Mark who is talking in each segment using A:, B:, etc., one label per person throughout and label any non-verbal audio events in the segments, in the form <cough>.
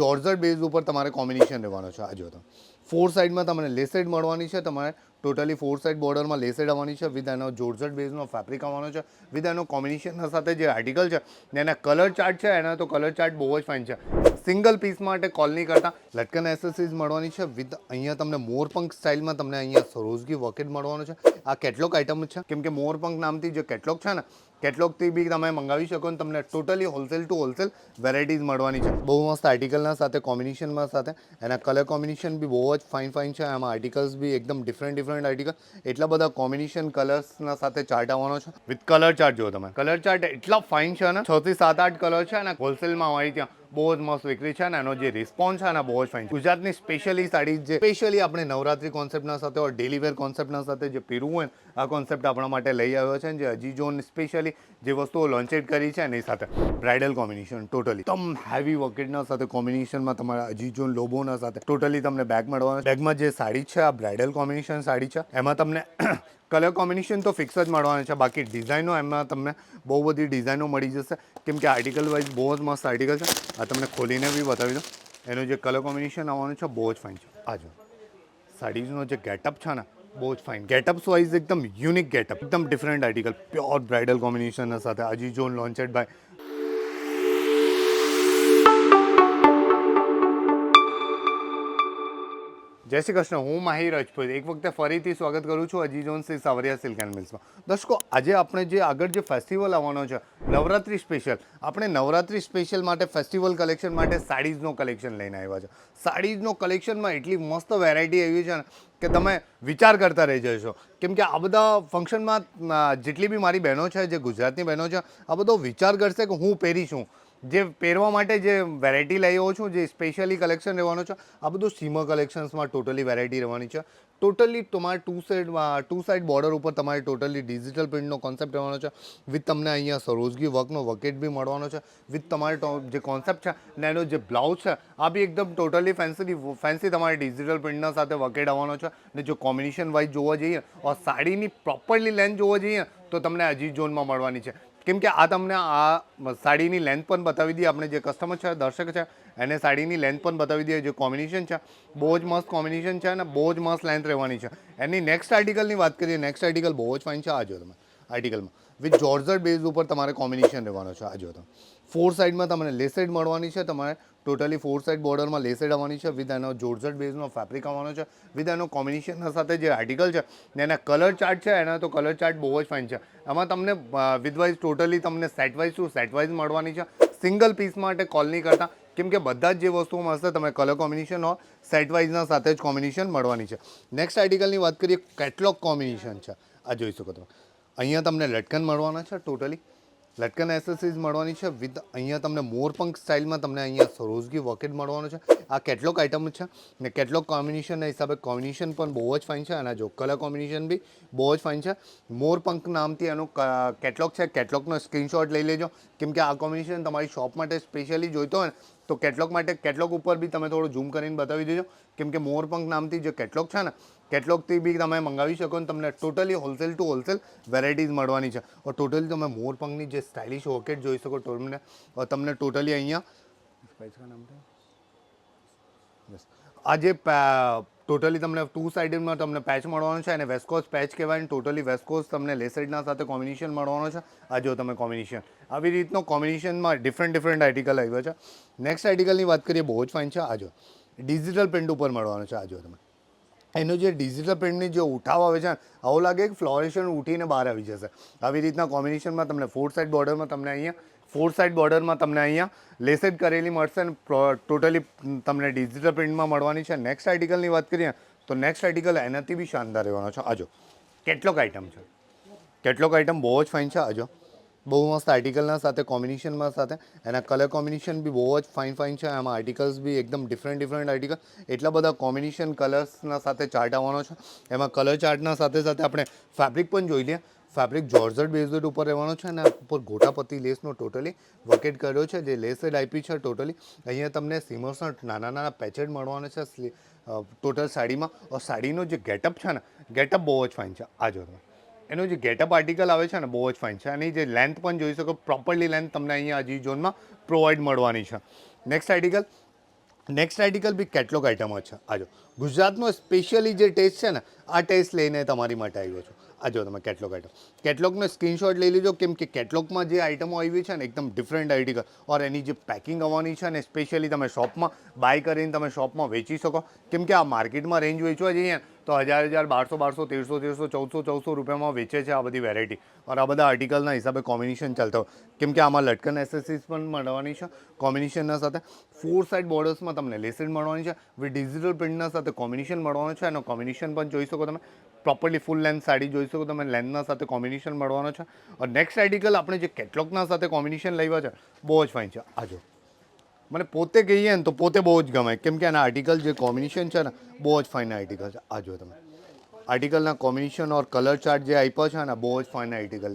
A: જોર્જર base ઉપર તમારે combination રહેવાનો છે. આ જો તમે ફોર સાઈડમાં તમને લેસેડ મળવાની છે, તમારે ટોટલી ફોર સાઈડ બોર્ડરમાં લેસેડ આવવાની છે વિથ એનો જોર્જર બેઝનો ફેબ્રિક આવવાનો છે વિથ એનો કોમ્બિનેશનના સાથે જે આર્ટિકલ છે એના કલર ચાર્ટ છે, એના તો કલર ચાર્ટ બહુ જ ફાઇન છે. સિંગલ પીસ માટે કોલની કરતા. લટકન એસેસરીઝ મળવાની છે વિથ અહીંયા તમને મોરપંખ સ્ટાઇલમાં તમને અહીંયા સરોજગી વોકેટ મળવાનું છે. આ કેટલોક આઇટમ છે, કેમ કે મોરપંખ નામથી જે કેટલોક છે ને કેટલોગથી બી તમે મંગાવી શકો ને તમને totally wholesale to wholesale varieties મળવાની છે. બહુ મસ્ત આર્ટિકલના સાથે, કોમ્બિનેશનમાં સાથે. એના કલર કોમ્બિનેશન બી બહુ જ ફાઇન ફાઇન છે. એમાં આર્ટિકલ્સ બી એકદમ ડિફરન્ટ ડિફરન્ટ આર્ટિકલ. એટલા બધા કોમ્બિનેશન કલર્સના સાથે ચાર્ટ આવવાનો છે. વિથ કલર ચાર્ટ જુઓ તમે. કલર ચાર્ટ એટલા ફાઇન છે ને છ થી સાત આઠ કલર છે અને હોલસેલમાં અમારી ત્યાં બહુ જ મસ્ત વિક્રી છે અને એનો જે રિસ્પોન્સ છે ને, બહુ જ ફાઇન ગુજરાતની સ્પેશિયલી સાડી જે સ્પેશિયલી આપણે નવરાત્રી કોન્સેપ્ટના સાથે ઓર ડેલી વેર કોન્સેપ્ટના સાથે જે પીરવું આ કોન્સેપ્ટ આપણા માટે લઈ આવ્યો છે જે હજી જોન સ્પેશિયલી જે વસ્તુઓ લોન્ચેડ કરી છે એની સાથે. બ્રાઇડલ કોમ્બિનેશન ટોટલી તમ હેવી વોકેટના સાથે કોમ્બિનેશનમાં તમારા હજી જોન લોબોના સાથે ટોટલી તમને બેગ મળવાના બેગમાં જે સાડી છે, આ બ્રાઇડલ કોમ્બિનેશન સાડી છે, એમાં તમને કલર કોમ્બિનેશન તો ફિક્સ જ મળવાના છે. બાકી ડિઝાઇનો એમાં તમને બહુ બધી ડિઝાઇનો મળી જશે. કેમ કે આર્ટિકલ વાઇઝ બહુ જ મસ્ત આર્ટિકલ છે. આ તમને ખોલીને બી બતાવી દો એનું જે કલર કોમ્બિનેશન આવવાનું છે બહુ જ ફાઇન છે. આ જો સાડીઝનો જે ગેટઅપ છે ને, બહુ જ ફાઇન ગેટઅપ્સ વાઇઝ એકદમ યુનિક ગેટઅપ એકદમ ડિફરન્ટ આર્ટિકલ પ્યોર બ્રાઇડલ કોમ્બિનેશનના સાથે. અજી જોન લોન્ચેડ બાય જય શ્રી કૃષ્ણ, હું માહી રાજપૂત. એક વખતે ફરીથી સ્વાગત કરું છું અજી જોન શ્રી સાવરિયા સિલ્ક એન્ડ મિલ્સમાં દર્શકો, આજે આપણે જે આગળ જે ફેસ્ટિવલ આવવાનો છે, નવરાત્રી સ્પેશિયલ આપણે નવરાત્રી સ્પેશિયલ માટે ફેસ્ટિવલ કલેક્શન માટે સાડીઝનો કલેક્શન લઈને આવ્યા છે. સાડીઝનો કલેક્શનમાં એટલી મસ્ત વેરાયટી આવી છે ને કે તમે વિચાર કરતા રહી જશો. કેમ કે આ બધા ફંક્શનમાં જેટલી બી મારી બહેનો છે, જે ગુજરાતની બહેનો છે, આ બધો વિચાર કરશે કે હું પહેરીશું જે પહેરવા માટે જે વેરાયટી લઈ આવ્યો છું, જે સ્પેશિયલી કલેક્શન રહેવાનું છે, આ બધું સીમર કલેક્શન્સમાં ટોટલી વેરાયટી રહેવાની છે. ટોટલી તમારે two side two side border ઉપર તમારે ટોટલી ડિજિટલ પ્રિન્ટનો કોન્સેપ્ટ રહેવાનો છે. વિથ તમને અહીંયા સરોજગી વર્કનો વકેટ બી મળવાનો છે. વિથ તમારે જે કોન્સેપ્ટ છે, ને એનો જે બ્લાઉઝ છે, આ બી એકદમ ટોટલી ફેન્સી ફેન્સી તમારે ડિજિટલ પ્રિન્ટના સાથે વકેટ આવવાનો છે. ને જો કોમ્બિનેશન વાઇઝ જોવા જઈએ ઓર સાડીની પ્રોપરલી લેન્થ જોવા જઈએ, તો તમને અજી ઝોનમાં મળવાની છે. કેમ કે આ તમને આ સાડીની લેન્થ પણ બતાવી દઈએ. આપણે જે કસ્ટમર છે, દર્શક છે, એને સાડીની લેન્થ પણ બતાવી દઈએ. જે કોમ્બિનેશન છે, બહુ જ મસ્ત કોમ્બિનેશન છે અને બહુ જ મસ્ત લેન્થ રહેવાની છે. એની નેક્સ્ટ આર્ટિકલની વાત કરીએ નેક્સ્ટ આર્ટિકલ બહુ જ ફાઇન છે. આ જો તમે આર્ટિકલમાં વિથ જોર્જર બેઝ ઉપર તમારે કોમ્બિનેશન રહેવાનો છે. આ જો તમે. ફોર સાઈડમાં તમને લેસેડ મળવાની છે. તમારે ટોટલી ફોર સાઇડ બોર્ડરમાં લેસેડ આવવાની છે વિથ એનો જોર્જર બેઝનો ફેબ્રિક આવવાનો છે વિથ એનો કોમ્બિનેશનના સાથે જે આર્ટિકલ છે એના કલર ચાર્ટ છે, એના તો કલર ચાર્ટ બહુ જ ફાઇન છે. એમાં તમને વિધવાઇઝ ટોટલી તમને સેટવાઇઝ ટુ સેટવાઇઝ મળવાની છે. સિંગલ પીસ માટે કોલ નહીં કરતા, કેમ કે બધા જ જે વસ્તુઓ મળશે તમે કલર કોમ્બિનેશન હો સેટ વાઇઝના સાથે જ કોમ્બિનેશન મળવાની છે. નેક્સ્ટ આર્ટિકલની વાત કરીએ કેટલોગ કોમ્બિનેશન છે. આ જોઈ શકો તમે. અહીંયા તમને લટકન મળવાના છે ટોટલી લટકન એસેસરીઝ મળવાની છે. વિથ અહીંયા તમને મોરપંખ સ્ટાઇલમાં તમને અહીંયા સરોજગી વોકેટ મળવાનું છે. આ કેટલોક આઇટમ છે ને કેટલોક કોમ્બિનેશનના હિસાબે કોમ્બિનેશન પણ બહુ જ ફાઇન છે અને જો કલર કોમ્બિનેશન બી બહુ જ ફાઇન છે. મોરપંખ નામથી એનો કેટલોક છે કેટલોકનો સ્ક્રીનશોટ લઈ લેજો. કેમ કે આ કોમ્બિનેશન તમારી શોપ માટે સ્પેશિયલી જોઈતો હોય તો કેટલોક માટે, કેટલોક ઉપર બી તમે થોડું ઝૂમ કરીને બતાવી દેજો. કેમ કે મોરપંખ નામથી જે કેટલોક છે ને કેટલોગથી બી તમે મંગાવી શકો ને તમને totally wholesale to wholesale varieties મળવાની છે. ઓર ટોટલી તમે મોરપંખની જે સ્ટાઇલિશ વોકેટ જોઈ શકો તમને તમને ટોટલી અહીંયા. આ જે ટોટલી તમને ટુ સાઇડમાં તમને પેચ મળવાનો છે અને વેસ્કોસ પેચ કહેવાય ને ટોટલી વેસ્કોસ તમને લેસરીડના સાથે કોમ્બિનેશન મળવાનો છે. આ જો તમે કોમ્બિનેશન. આવી રીતનો કોમ્બિનેશનમાં ડિફરન્ટ ડિફરન્ટ આર્ટિકલ આવ્યો છે. નેક્સ્ટ આર્ટિકલની વાત કરીએ, બહુ જ ફાઇન છે. આ જો. ડિજિટલ પ્રિન્ટ ઉપર મળવાનો છે. આ જો તમે. એનો જે ડિજિટલ પ્રિન્ટની જે ઉઠાવ આવે છે આવું લાગે કે ફ્લોરેશન ઉઠીને બહાર આવી જશે. આવી રીતના કોમ્બિનેશનમાં તમને ફોર સાઇડ બોર્ડરમાં તમને અહીંયા ફોર સાઇડ બોર્ડરમાં તમને અહીંયા લેસેડ કરેલી મળશે અને ટોટલી તમને ડિજિટલ પ્રિન્ટમાં મળવાની છે. નેક્સ્ટ આર્ટિકલની વાત કરીએ, તો નેક્સ્ટ આર્ટિકલ એનાથી બી શાનદાર રહેવાનો છે. આજો કેટલોક આઇટમ છે. કેટલોક આઇટમ બહુ જ ફાઇન છે. આજો બહુ મસ્ત આર્ટિકલના સાથે કોમ્બિનેશનમાં સાથે. એના કલર કોમ્બિનેશન બી બહુ જ ફાઇન ફાઇન છે. એમાં આર્ટિકલ્સ બી એકદમ ડિફરન્ટ ડિફરન્ટ આર્ટિકલ એટલા બધા કોમ્બિનેશન કલર્સના સાથે ચાર્ટ આવવાનો છે. એમાં કલર ચાર્ટના સાથે સાથે આપણે ફેબ્રિક પણ જોઈ લઈએ. ફેબ્રિક જોર્જટ બેઝડ ઉપર રહેવાનો છે અને ઉપર ગોટાપતિ લેસનો ટોટલી વકેટ કર્યો છે. જે લેસેડ આઈપી છે ટોટલી અહીંયા તમને સીમર્સના નાના નાના પેચેડ મળવાના છે ટોટલ સાડીમાં. સાડીનો જે ગેટઅપ છે ને ગેટઅપ બહુ જ ફાઇન છે. આ જો એનો જે ગેટઅપ આર્ટિકલ આવે છે ને, બહુ જ ફાઇન છે. અને જે લેન્થ પણ જોઈ શકો પ્રોપરલી લેન્થ તમને અહીંયા હજી ઝોનમાં પ્રોવાઈડ મળવાની છે. નેક્સ્ટ આર્ટિકલ નેક્સ્ટ આર્ટિકલ બી કેટલોગ આઇટમ છે. આજો ગુજરાતનો સ્પેશિયલી જે ટેસ્ટ છે ને, આ ટેસ્ટ લઈને તમારી માટે આવ્યો છું. આ જો તમે કેટલોગ આઇટમ કેટલોગનો સ્ક્રીનશોટ લઈ લેજો, કેમ કે કેટલોગમાં જે આઇટમો આવી છે ને, એકદમ ડિફરન્ટ આર્ટિકલ ઓર એની જે પેકિંગ આવવાની છે ને સ્પેશિયલી તમે શોપમાં બાય કરીને તમે શોપમાં વેચી શકો. કેમ કે આ માર્કેટમાં રેન્જ વેચવા જઈએ તો હજાર હજાર, બારસો બારસો, તેરસો તેરસો, ચૌદસો ચૌદસો રૂપિયામાં વેચે છે આ બધી વેરાયટી ઓર આ બધા આર્ટિકલના હિસાબે કોમ્બિનેશન ચાલતા કેમ કે આમાં લટકન એસેસીસ પણ મળવાની છે કોમ્બિનેશનના સાથે. ફોર સાઇડ બોર્ડર્સમાં તમને લેસેડ મળવાની છે. વિથ ડિજિટલ પ્રિન્ટના સાથે કોમ્બિનેશન મળવાનો છે એનો કોમ્બિનેશન પણ જોઈ શકો તમે. પ્રોપરલી ફૂલ લેન્થ સાડી જોઈ શકો તમે લેન્થના સાથે કોમ્બિનેશન મળવાનો છે. અને નેક્સ્ટ આર્ટિકલ આપણે જે કેટલોગના સાથે કોમ્બિનેશન લેવા છે, બહુ જ ફાઇન છે. આજો મને પોતે કહીએ ને તો પોતે બહુ જ ગમે. કેમ કે આના આર્ટિકલ જે કોમ્બિનેશન છે ને, બહુ જ ફાઇન આર્ટિકલ છે. આજો તમે. આર્ટિકલના કોમ્બિનેશન ઓર કલર ચાર્ટ જે આપ્યો છે ને, બહુ જ ફાઇન આર્ટિકલ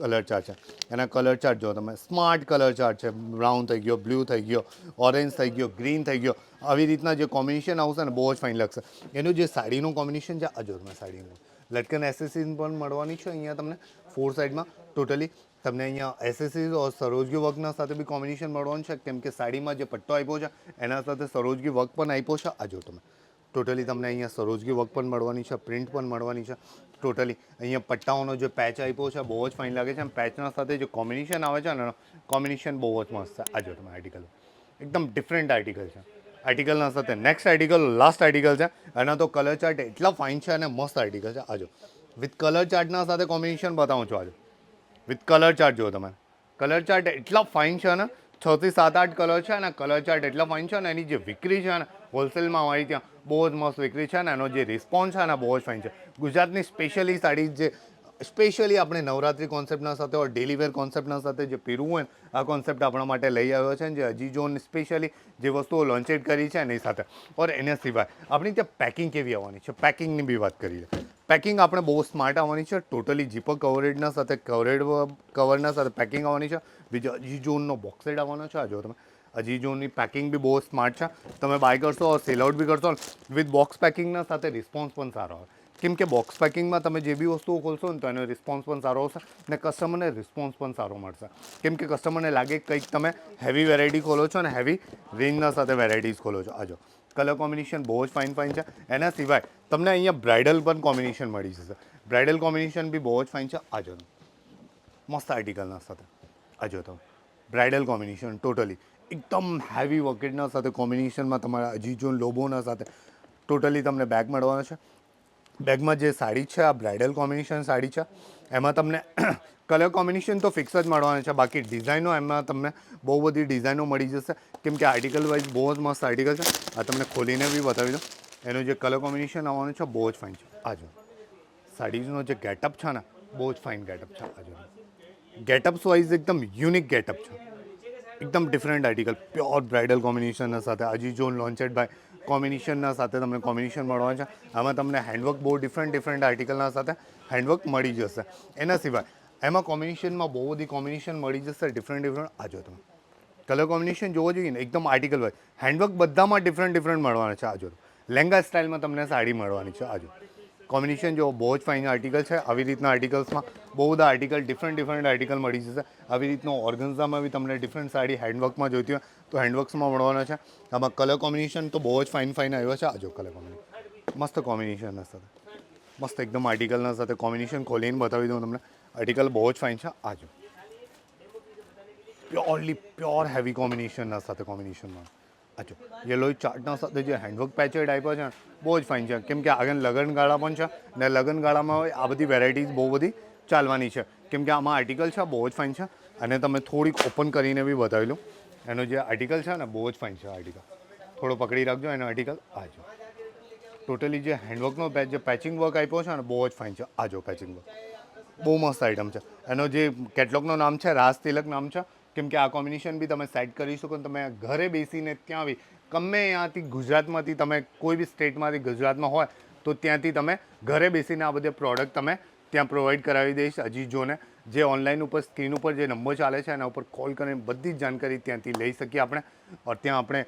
A: કલર ચાર્ટ છે. એના કલર ચાર્ટ જો તમે. સ્માર્ટ કલર ચાર્ટ છે. બ્રાઉન થઈ ગયો, બ્લુ થઈ ગયો, ઓરેન્જ થઈ ગયો, ગ્રીન થઈ ગયો. આવી રીતના જે કોમ્બિનેશન આવશે ને બહુ જ ફાઇન લાગશે. એનું જે સાડીનું કોમ્બિનેશન છે અજોરમાં સાડીનું. લટકન એસેસરીઝ પણ મળવાની છે અહીંયા તમને. ફોર સાઈડમાં ટોટલી તમને અહીંયા એસેસરીઝ ઓર સરોજગી વર્કના સાથે બી કોમ્બિનેશન મળવાનું છે. કેમ કે સાડીમાં જે પટ્ટો આપ્યો છે, એના સાથે સરોજગી વર્ક પણ આપ્યો છે. આ તમે. ટોટલી તમને અહીંયા સરોજગી વર્ક પણ મળવાની છે પ્રિન્ટ પણ મળવાની છે. ટોટલી અહીંયા પટ્ટાઓનો જે પેચ આપ્યો છે, બહુ જ ફાઇન લાગે છે. અને પેચના સાથે જે કોમ્બિનેશન આવે છે ને કોમ્બિનેશન બહુ જ મસ્ત છે. આ તમે આર્ટિકલ એકદમ ડિફરન્ટ આર્ટિકલ છે. આર્ટિકલના સાથે નેક્સ્ટ આર્ટિકલ લાસ્ટ આર્ટિકલ છે. એના તો કલર ચાર્ટ એટલા ફાઇન છે અને મસ્ત આર્ટિકલ છે. આજો વિથ કલર ચાર્ટના સાથે કોમ્બિનેશન બતાવું છું આજો વિથ કલર ચાર્ટ જુઓ તમે. કલર ચાર્ટ એટલા ફાઇન છે ને છથી સાત આઠ કલર છે અને કલર ચાર્ટ એટલા ફાઇન છે ને, એની જે વિક્રી છે ને હોલસેલમાં અમારી ત્યાં બહુ જ મસ્ત વિક્રી છે ને એનો જે રિસ્પોન્સ છે ને, બહુ જ ફાઇન છે. ગુજરાતની સ્પેશિયલી સાડી જે સ્પેશિયલી આપણે નવરાત્રી કોન્સેપ્ટના સાથે ઓર ડેલી વેર કોન્સેપ્ટના સાથે જે પહેરવું હોય ને, આ કોન્સેપ્ટ આપણા માટે લઈ આવ્યો છે જે હજી જોન સ્પેશિયલી જે વસ્તુઓ લોન્ચેડ કરી છે એની સાથે. ઓર એના સિવાય, આપણી ત્યાં પેકિંગ કેવી આવવાની છે? પેકિંગની બી વાત કરીએ. પેકિંગ આપણે બહુ સ્માર્ટ આવવાની છે ટોટલી જીપર કવરેજના સાથે કવરેડ કવરના સાથે પેકિંગ આવવાની છે. બીજો અજી ઝોનનો બોક્સેડ આવવાનો છે, આ જો તમે અજી ઝોનની પેકિંગ બી બહુ સ્માર્ટ છે. તમે બાય કરશો સેલ આઉટ બી કરશો વિથ બોક્સ પેકિંગના સાથે રિસ્પોન્સ પણ સારો આવે. કેમ કે બોક્સ પેકિંગમાં તમે જે બી વસ્તુઓ ખોલશો ને તો એનો રિસ્પોન્સ પણ સારો આવશે ને કસ્ટમરને રિસ્પોન્સ પણ સારો મળશે. કેમ કે કસ્ટમરને લાગે કંઈક તમે હેવી વેરાયટી ખોલો છો અને હેવી રેન્જના સાથે વેરાયટીઝ ખોલો છો. આજો કલર કોમ્બિનેશન બહુ જ ફાઇન ફાઇન છે. એના સિવાય તમને અહીંયા બ્રાઇડલ પણ કોમ્બિનેશન મળી જશે. બ્રાઇડલ કોમ્બિનેશન બી બહુ જ ફાઇન છે. આજો મસ્ત આર્ટિકલના સાથે. આજો તો બ્રાઇડલ કોમ્બિનેશન ટોટલી એકદમ હેવી વોકેટના સાથે કોમ્બિનેશનમાં તમારા અજીજોન, લોબોના સાથે ટોટલી તમને બેગ મળવાનો છે. બેગમાં જે સાડી છે, આ બ્રાઇડલ કોમ્બિનેશન સાડી છે, એમાં તમને <coughs> કલર કોમ્બિનેશન તો ફિક્સ જ મળવાનું છે. બાકી ડિઝાઇનો એમાં તમને બહુ બધી ડિઝાઇનો મળી જશે. કેમ કે આર્ટિકલ વાઇઝ બહુ જ મસ્ત આર્ટિકલ છે. આ તમને ખોલીને બી બતાવી દો એનું જે કલર કોમ્બિનેશન આવવાનું છે, બહુ જ ફાઇન છે. આજો સાડીઝનો જે ગેટઅપ છે ને, બહુ જ ફાઇન ગેટઅપ છે. આજો ગેટઅપ્સ વાઇઝ એકદમ યુનિક ગેટઅપ છે. એકદમ ડિફરન્ટ આર્ટિકલ પ્યોર બ્રાઇડલ કોમ્બિનેશનના સાથે હજી જોન લોન્ચેડ બાય કોમ્બિનેશનના સાથે તમને કોમ્બિનેશન મળવાનું છે. આમાં તમને હેન્ડવર્ક બહુ ડિફરન્ટ ડિફરન્ટ આર્ટિકલના સાથે હેન્ડવર્ક મળી જશે. એના સિવાય, એમાં કોમ્બિનેશનમાં બહુ બધી કોમ્બિનેશન મળી જશે ડિફરન્ટ ડિફરન્ટ આજો તમે. કલર કોમ્બિનેશન જોવો જોઈએ ને, એકદમ આર્ટિકલ વાઇઝ. હેન્ડવર્ક બધામાં ડિફરન્ટ ડિફરન્ટ મળવાના છે આજો લેંગા સ્ટાઇલમાં તમને સાડી મળવાની છે આજો કોમ્બિનેશન જો બહુ જ ફાઇન આર્ટિકલ છે, આવી રીતના આર્ટિકલ્સમાં બહુ બધા આર્ટિકલ ડિફરન્ટ ડિફરન્ટ આર્ટિકલ મળી જશે. આવી રીતનો ઓર્ગન્ઝામાં બી તમને ડિફરન્ટ સાડી હેન્ડવર્કમાં જોઈતી હોય, તો હેન્ડવર્ક્સમાં મળવાના છે. આમાં કલર કોમ્બિનેશન તો બહુ જ ફાઇન ફાઇન આવ્યો છે. આજો કલર કોમ્બિનેશન મસ્ત કોમ્બિનેશનના સાથે. મસ્ત એકદમ આર્ટિકલના સાથે કોમ્બિનેશન ખોલીને બતાવી દઉં તમને. આર્ટિકલ બહુ જ ફાઇન છે. આજો પ્યોરલી પ્યોર હેવી કોમ્બિનેશનના સાથે કોમ્બિનેશનમાં આજો યલો ચાર્ટના સાથે જે હેન્ડવર્ક પેચેડ આપ્યો છે બહુ જ ફાઇન છે. કેમ કે આગળ લગનગાળા પણ છે ને લગનગાળામાં આ બધી વેરાયટીઝ બહુ બધી ચાલવાની છે. કેમ કે આમાં આર્ટિકલ છે, બહુ જ ફાઇન છે. અને તમે થોડીક ઓપન કરીને બી બતાવી લો એનો જે આર્ટિકલ છે ને, બહુ જ ફાઇન છે આર્ટિકલ થોડો પકડી રાખજો, એનો આર્ટિકલ આજો ટોટલી જે હેન્ડવર્કનો જે પેચિંગ વર્ક આપ્યો છે ને, બહુ જ ફાઇન છે. આજો પેચિંગ વર્ક બહુ મસ્ત આઇટમ છે. એનો જે કેટલોગનું નામ છે, રાજ તિલક નામ છે કેમ કે આ કોમ્બિનેશન બી તમે સેટ કરી શકો તમે ઘરે બેસીને ત્યાં બી, ગમે ત્યાંથી ગુજરાતમાંથી તમે કોઈ બી સ્ટેટમાંથી ગુજરાતમાં હોય, તો ત્યાંથી તમે ઘરે બેસીને આ બધી પ્રોડક્ટ તમે ત્યાં પ્રોવાઈડ કરાવી દઈશ અજીજોને, જે ઓનલાઈન ઉપર સ્ક્રીન ઉપર જે નંબર ચાલે છે એના ઉપર કોલ કરીને બધી જ જાણકારી ત્યાંથી લઈ શકીએ આપણે. ત્યાં આપણે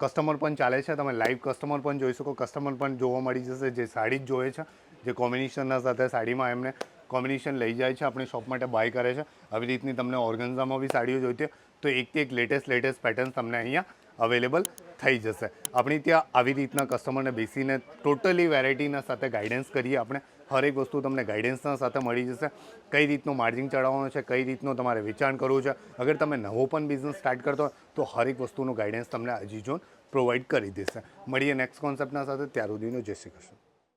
A: કસ્ટમર પણ ચાલે છે, તમે લાઈવ કસ્ટમર પણ જોઈ શકો કસ્ટમર પણ જોવા મળી જશે, જે સાડી જ જોઈએ છે, જે કોમ્બિનેશનના સાથે સાડીમાં એમને કોમ્બિનેશન લઈ જાય છે, આપણી શોપ માટે બાય કરે છે. આવી રીતની તમને ઓર્ગન્ઝામાં બી સાડીઓ જોઈતી તો એકથી એક લેટેસ્ટ લેટેસ્ટ પેટર્ન તમને અહીંયા અવેલેબલ થઈ જશે. આપણી ત્યાં આવી રીતના કસ્ટમરને બેસીને ટોટલી વેરાયટીના સાથે ગાઈડન્સ કરીએ આપણે. હરેક વસ્તુ તમને ગાઈડન્સના સાથે મળી જશે. કઈ રીતનું માર્જિન ચડાવવાનું છે, કઈ રીતનું તમારે વેચાણ કરવું છે. અગર તમે નવો પણ બિઝનેસ સ્ટાર્ટ કરતો હોય, તો હરેક વસ્તુનું ગાઈડન્સ તમને અજીઝોન પ્રોવાઈડ કરી દેશે. મળીએ નેક્સ્ટ કોન્સેપ્ટના સાથે. ત્યાર સુધીનો જય શ્રી કૃષ્ણ.